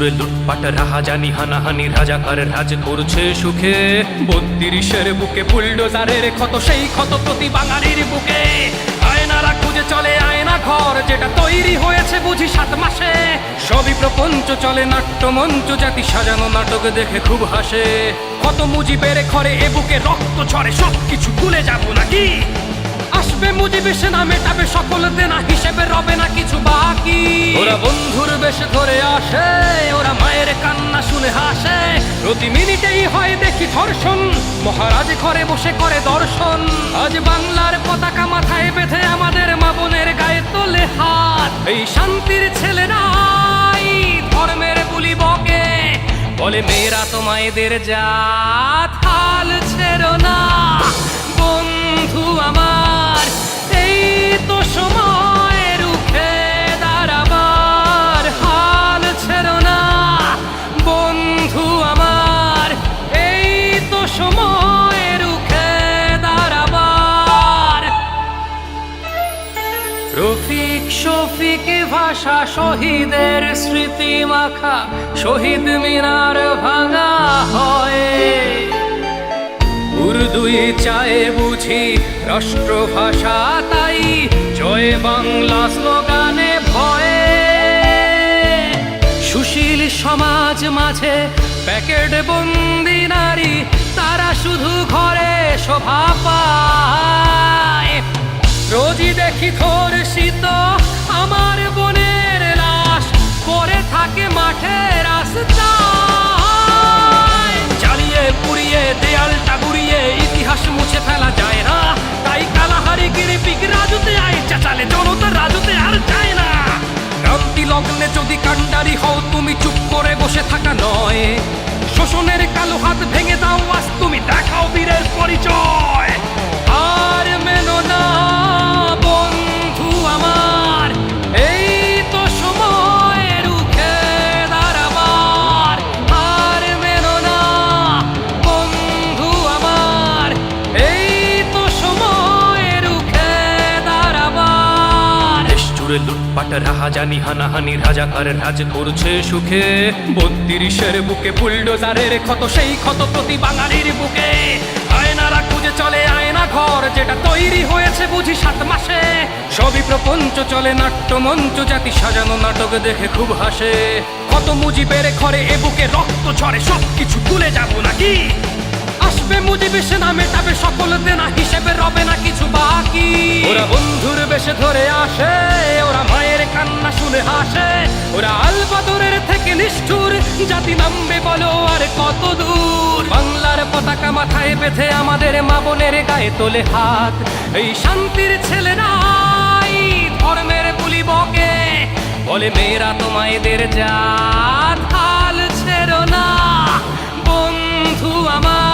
জুড়ে লুটপাট রাহাজানি হানাহানি রাজাকার রাজ করছে সুখে। বত্রিশের বুকে বুলডোজারের ক্ষত, সেই ক্ষত প্রতি বাঙালির বুকে। আয়নারা খুঁজে চলে আয়না ঘর, যেটা তৈরি হয়েছে বুঝি সাত মাসে। সবই প্রপঞ্চ চলে, নাট্যমঞ্চ জাতি সাজানো, নাটক দেখে খুব হাসে। কত মুজি মুজিবের ঘরে এ বুকে রক্ত ছড়ে সব কিছু ভুলে যাব নাকি? আসবে মুজিবে সে না মেটাবে সকল দেনা, হিসেবে রবে না কিছু বাকি। ওরা বন্ধুর বেশে ধরে আসে, ওরা মায়ের কান্না শুনে হাসে। প্রতি মিনিটেই হয় দেখি ধর্ষণ, মহারাজ ঘরে বসে করে দর্শন। আজ বাংলার পতাকা মাথায় বেঁধে আমাদের মা বোনের গায়ে তোলে হাত। এই শান্তির ছেলেরাই ধর্মের বুলি বকে। বলে, মেয়েরা তো মায়েদের জাত, হাল ছেড়ো না। বন্ধু শফিক ভাষা শহীদের স্মৃতি মাখা, শহীদ মিনার ভাঙা হয়। উর্দুই চায় বুঝি রাষ্ট্রভাষা তাই, জয় বাংলা স্লোগানে ভয়ে। সুশীল সমাজ মাঝে প্যাকেট বন্দি নারী থাকা জুড়ে লুটপাট রাহাজানি হানাহানি, রাজাকার রাজ করছে সুখে। বত্রিশের বুকে বুলডোজারের ক্ষত, সেই ক্ষত প্রতি বাঙালির বুকে। আয়নারা খুঁজে চলে আয়না ঘর, যেটা তৈরি হয়েছে বুঝি সাত মাসে। সবই প্রপঞ্চ চলে নাট্যমঞ্চ, জাতি সাজানো নাটক দেখে খুব হাসে। কত মুজিবের ঘরে এ বুকে রক্ত ঝরে সব কিছু ভুলে যাব নাকি? আসবে মুজিবে, সে না মেটাবে সকল ওরা আল থেকে নিষ্ঠুর, জাতি নামবে বলো আর কত দূর। বাংলার পতাকা মাথায় বেঁধে আমাদের মা বোনের গায়ে তোলে হাত। এই শান্তির ছেলে নাই, ধর্মের পুলি বকে। বলে মেয়েরা তোমায়দের যা হাল ছেড়ো না। বন্ধু আমার।